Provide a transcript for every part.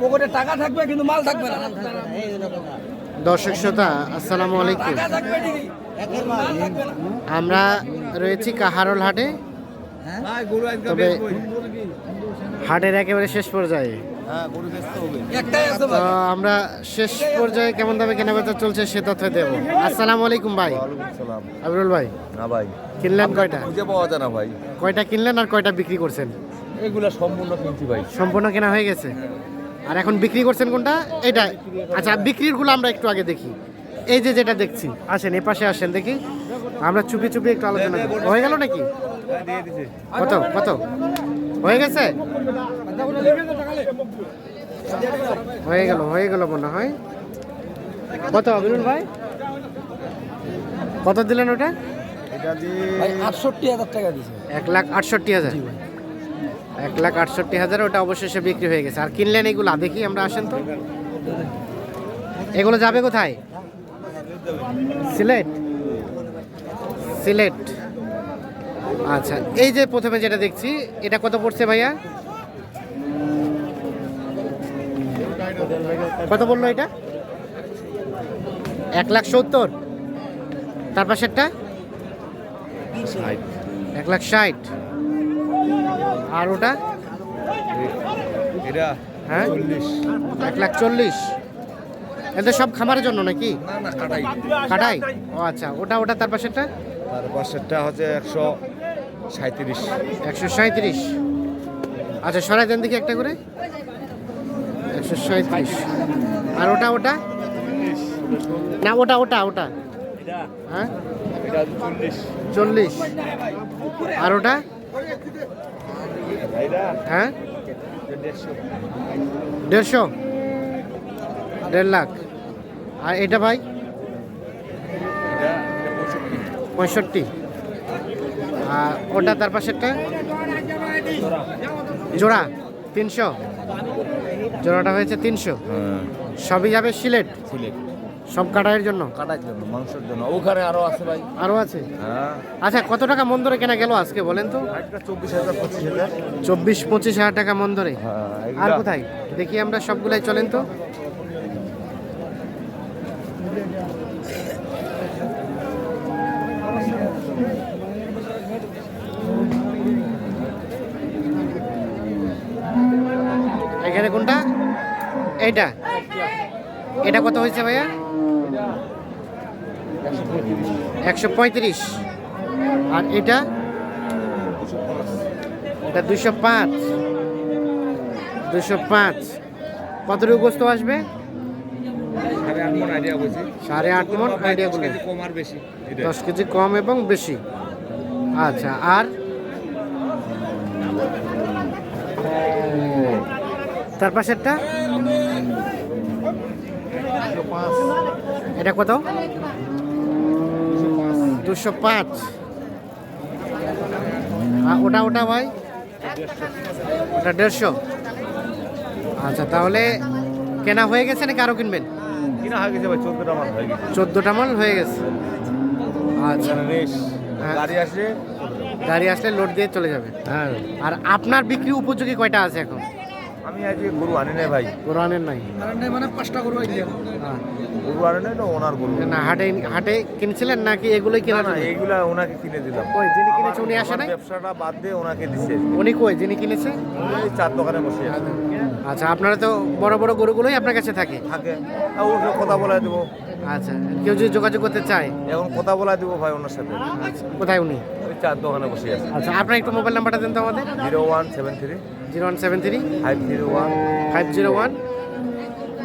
পকেটে টাকা থাকবে কিন্তু মাল থাকবে না। দর্শক শ্রোতা আসসালামু আলাইকুম। আমরা রয়েছি কাহারল হাটে। তবে হাটের একেবারে শেষ পর্যায়ে। ভাই। আমরা শেষ পর্যায়ে কেমন দামে কেনাবেচা চলছে সে তথ্য দেব। আসসালামু আলাইকুম ভাই। আবরুল ভাই। না ভাই। কিনলেন কয়টা? খুঁজে পাওয়া যায় না ভাই। কয়টা কিনলেন আর কয়টা বিক্রি করছেন? এগুলা সম্পূর্ণ কিনছি ভাই। সম্পূর্ণ কেনা হয়ে গেছে? আর এখন বিক্রি করছেন কোনটা? এটা। আচ্ছা বিক্রিরগুলো আমরা একটু আগে দেখি। এই যে যেটা দেখছি। আসেন এ পাশে আসেন দেখি। আমরা চুপি চুপি একটু আলোচনা করি। হয়ে গেল নাকি? কত কত? হয়ে গেছে? হয়ে গেল হয়ে গেল মনে হয়। কত অবিরুল ভাই? কত দিলেন ওটা? এক লাখ আটষট্টি হাজার। এক লাখ আটষট্টি হাজার ওটা অবশেষে বিক্রি হয়ে গেছে। আর কিনলেন এগুলো? দেখি আমরা আসেন তো। এগুলো যাবে কোথায়? সিলেট? সিলেট। আচ্ছা এই যে প্রথমে যেটা দেখছি এটা কত পড়ছে ভাইয়া? কত বলল এটা? এক লাখ সত্তর। তার পাশেরটা? এক লাখ ষাট। আর ওটা? এটা হ্যাঁ? চল্লিশ। এক লাখ চল্লিশ। এদের সব খামারের জন্য নাকি? না না কাটাই। ও আচ্ছা। ওটা ওটা তার পাশেরটা? তার পাশেরটা হচ্ছে একশো সাঁত্রিশ একশো সাঁত্রিশ আচ্ছা সরাই দেন দেখি একটা করে। একশো সাঁত্রিশ আর ওটা ওটা? না ওটা ওটা ওটা। হ্যাঁ? চল্লিশ। আর ওটা? হ্যাঁ? দেড়শো। দেড় লাখ। আর এটা ভাই? পঁয়ষট্টি। পঁয়ষট্টি আর ওটা তার পাশেরটা? জোড়া তিনশো। জোড়াটা হয়েছে তিনশো। হ্যাঁ। সবই যাবে সিলেট? সিলেট। সব কাটাইয়ের জন্য? কাটার জন্য মাংসের জন্য। ওখানে আরও আছে ভাই। আরও আছে? হ্যাঁ। আচ্ছা কত টাকা মন ধরে কেনা গেল আজকে বলেন তো? চব্বিশ হাজার পঁচিশ হাজার। চব্বিশ পঁচিশ হাজার টাকা মন ধরে। হ্যাঁ আর কোথায়? দেখি আমরা সবগুলাই চলেন তো। এখানে কোনটা? এইটা। এটা কত হয়েছে ভাইয়া? একশো পঁয়ত্রিশ। আর এটা? এটা দুশো পাঁচ। দুশো পাঁচ। কতটুকু গোস্ত আসবে? সাড়ে আট মন আইডিয়া বেশি। দশ কেজি কম এবং বেশি। আচ্ছা আর? তার পাশেরটা? এটা কত? দুশো পাঁচ। আর ওটা ওটা ভাই? ওটা দেড়শো। আচ্ছা তাহলে কেনা হয়ে গেছে নাকি আরও কিনবেন? কিনা হয়ে গেছে ভাই চোদ্দটা মাল হয়ে গেছে। চোদ্দোটা মাল হয়ে গেছে। আচ্ছা। হ্যাঁ। গাড়ি আসলে গাড়ি আসলে লোড দিয়ে চলে যাবে। হ্যাঁ। আর আপনার বিক্রি উপযোগী কয়টা আছে এখন? আমি আজ গরু আনি নাই ভাই। কোরআনের নাই? মানে পাঁচটা করব হ্যাঁ। গরু আনি নাই না ওনার গরু। না হাটে হাটে কিনছিলেন নাকি এগুলোই কেনা না এইগুলা ওনাকে কিনে দিলাম। কই যিনি কিনেছে উনি আসে নাই? ব্যবসাটা বাদ দিয়ে ওনাকে দিছে। উনি কই যিনি কিনেছে? এই চার দোকানে বসে আছে। আচ্ছা আপনারা তো বড় বড় গরুগুলোই আপনার কাছে থাকে? থাকে। ওর কথা বলাই দেবো। আচ্ছা কেউ যদি যোগাযোগ করতে চায়? এখন কথা বলাই দেবো ভাই ওনার সাথে। আচ্ছা কোথায় উনি? ওই চার দোকানে বসে আছে। আচ্ছা আপনার একটু মোবাইল নাম্বারটা দেন তো আমাদের। Zero one seven three zero one seven three five zero one five zero one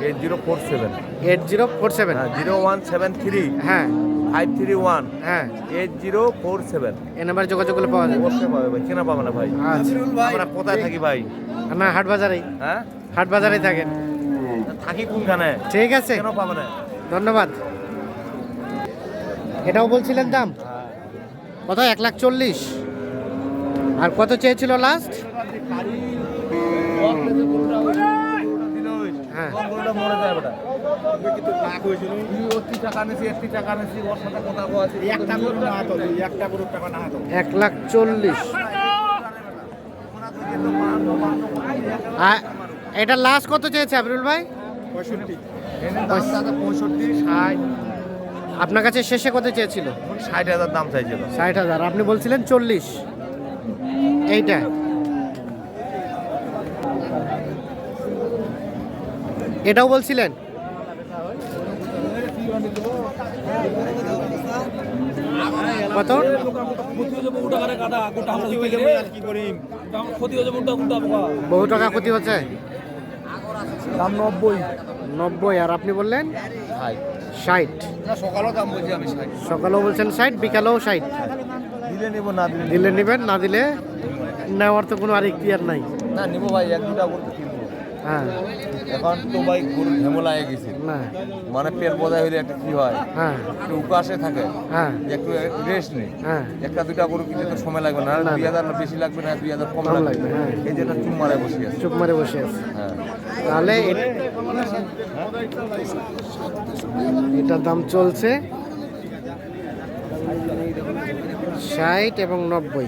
eight zero four seven eight zero four seven হ্যাঁ জিরো ওয়ান সেভেন থ্রি হ্যাঁ। ফাইভ থ্রি ওয়ান হ্যাঁ। এইট জিরো ফোর সেভেন এ নাম্বারে যোগাযোগ করলে পাওয়া যাবে। অবশ্যই পাবে ভাই কেনা পাবে না ভাই? আচ্ছা। আমরা কোথায় থাকি ভাই? না হাট বাজারেই হ্যাঁ? হাট বাজারেই থাকেন। থাকি কোনখানে? ঠিক আছে। কেন পাবে না? ধন্যবাদ। এটাও বলছিলেন দাম? কত? এক লাখ চল্লিশ। আর কত চেয়েছিল লাস্ট হ্যাঁ। এক লাখ চল্লিশ। এটা লাস্ট কত চেয়েছে আবরুল ভাই? পঁয়ষট্টি ষাট। আপনার কাছে শেষে কত চেয়েছিল? ষাট হাজার দাম চাইছিল। ষাট হাজার আপনি বলছিলেন চল্লিশ। এইটা। এটাও বলছিলেন? কত? কি করি বহু টাকা ক্ষতি হচ্ছে? দাম নব্বই। নব্বই আর আপনি বললেন? ষাট। সকালেও দাম বলছি আমি সকালেও বলছেন ষাট বিকালেও ষাট। দিলে নিব না দিলে নেবেন না দিলে নেওয়ার তো কোনো আর ইখতিয়ার নাই। না নিব ভাই এক দুটা করতে হ্যাঁ। এখন তো ভাই গরু ঝেমলা হয়ে গেছে। মানে পেট বোঝাই হইলে একটা কি হয়? হ্যাঁ। একটু উপাসে থাকে। হ্যাঁ। একটু রেস্ট নেই। হ্যাঁ। একটা দুটা গরু কিনতে তো সময় লাগবে না। দুই হাজার বেশি লাগবে না দুই হাজার কম লাগবে। হ্যাঁ। এই জন্য চুম মারায় বসে আছে। চুপ মারে বসে আছে। হ্যাঁ। তাহলে এটার দাম চলছে ষাট এবং নব্বই।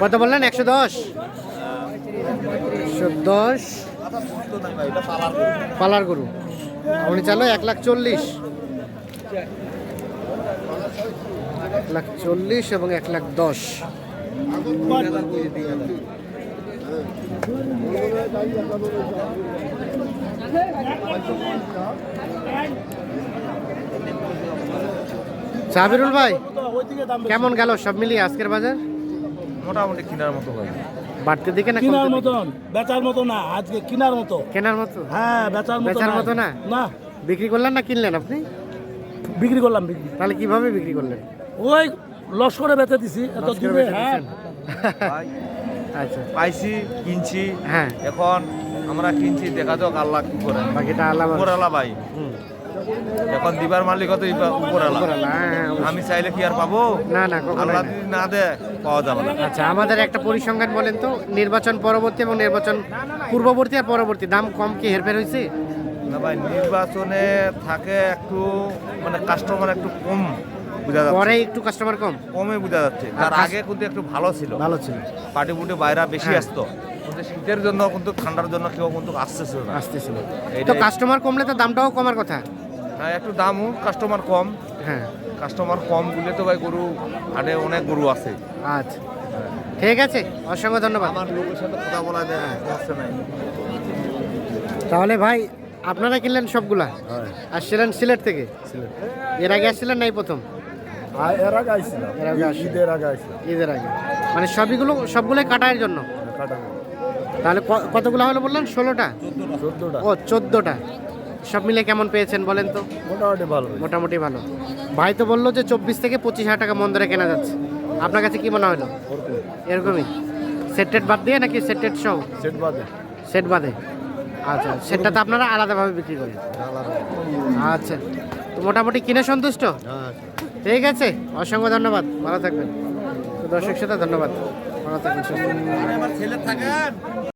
কত বললেন? একশো দশ? একশো দশ। পালার গরু। আপনি চালো এক লাখ চল্লিশ। এক লাখ চল্লিশ এবং এক লাখ দশ। সাবিরুল ভাই কেমন গেল সব মিলিয়ে আজকের বাজার? মোটামুটি কেনার মতো ভাই বাড়তে দিকে না কেনার মতন বেচার মতো না আজকে কেনার মতো। কেনার মতো? হ্যাঁ বেচার মতো বেচার মতো না? না। বিক্রি করলেন না কিনলেন আপনি? বিক্রি করলাম বিক্রি। তাহলে কীভাবে বিক্রি করলেন? ওই লস করে বেচে দিছি এত দিবে হ্যাঁ? আচ্ছা। পাইছি কিনছি। হ্যাঁ। এখন আমরা কিনছি দেখা যাক আল্লাহ কি করে। বাকিটা আলাদা উপরালা ভাই। হুম, এখন দিবার মালিক তো উপরালা উপরওয়ালা, হ্যাঁ, অবশ্যই। আমি চাইলে কি আর পাবো? না না আল্লাহ না। যদি না দেয় পাওয়া যাবে না। আচ্ছা আমাদের একটা পরিসংখ্যান বলেন তো নির্বাচন পরবর্তী এবং নির্বাচন পূর্ববর্তী আর পরবর্তী দাম কম কি হেরফের হয়েছে? না ভাই নির্বাচনে থাকে একটু মানে কাস্টমার একটু কম বোঝা যাচ্ছে। পরে একটু কাস্টমার কম? কমে বোঝা যাচ্ছে। তার আগে কিন্তু একটু ভালো ছিল। ভালো ছিল। পার্টি বুটে বাইরা বেশি হ্যাঁ। আসতো। শীতের জন্য কিন্তু ঠান্ডার জন্য কেউ কিন্তু আসতেছিল না। আসতেছিল তো কাস্টমার কমলে তো দামটাও কমার কথা। হ্যাঁ একটু দামও কাস্টমার কম। হ্যাঁ। কাস্টমার কম বলে তো ভাই গরু আরে অনেক গরু আছে। আচ্ছা। ঠিক আছে অসংখ্য ধন্যবাদ। আমার লোকের সাথে কথা বলা যায় সমস্যা নাই। তাহলে ভাই আপনারা কিনলেন সবগুলা? আসছিলেন সিলেট থেকে? এর আগে আসছিলেন নাই প্রথম? এর আগে আইছিলাম এর আগে আসছিলেন। ঈদের আগে আইছিলাম ঈদের আগে। মানে সবগুলো সবগুলোই কাটার জন্য? তাহলে ক- কতগুলো হলো বললেন? ষোলোটা? চোদ্দটা। ও চোদ্দোটা। সব মিলে কেমন পেয়েছেন বলেন তো? মোটামুটি ভালো। মোটামুটি ভালো। ভাই তো বলল যে চব্বিশ থেকে পঁচিশ হাজার টাকা মন ধরে কেনা যাচ্ছে। আপনার কাছে কি মনে হলো? এরকমই। সেট টেট বাদ দিয়ে নাকি সেট টেট সহ সেট বাদে। সেট বাদে। আচ্ছা সেটটা তো আপনারা আলাদাভাবে বিক্রি করেন। আচ্ছা তো মোটামুটি কিনে সন্তুষ্ট? ঠিক আছে অসংখ্য ধন্যবাদ। ভালো থাকবেন। দর্শক সাথে ধন্যবাদ। ভালো থাকবেন।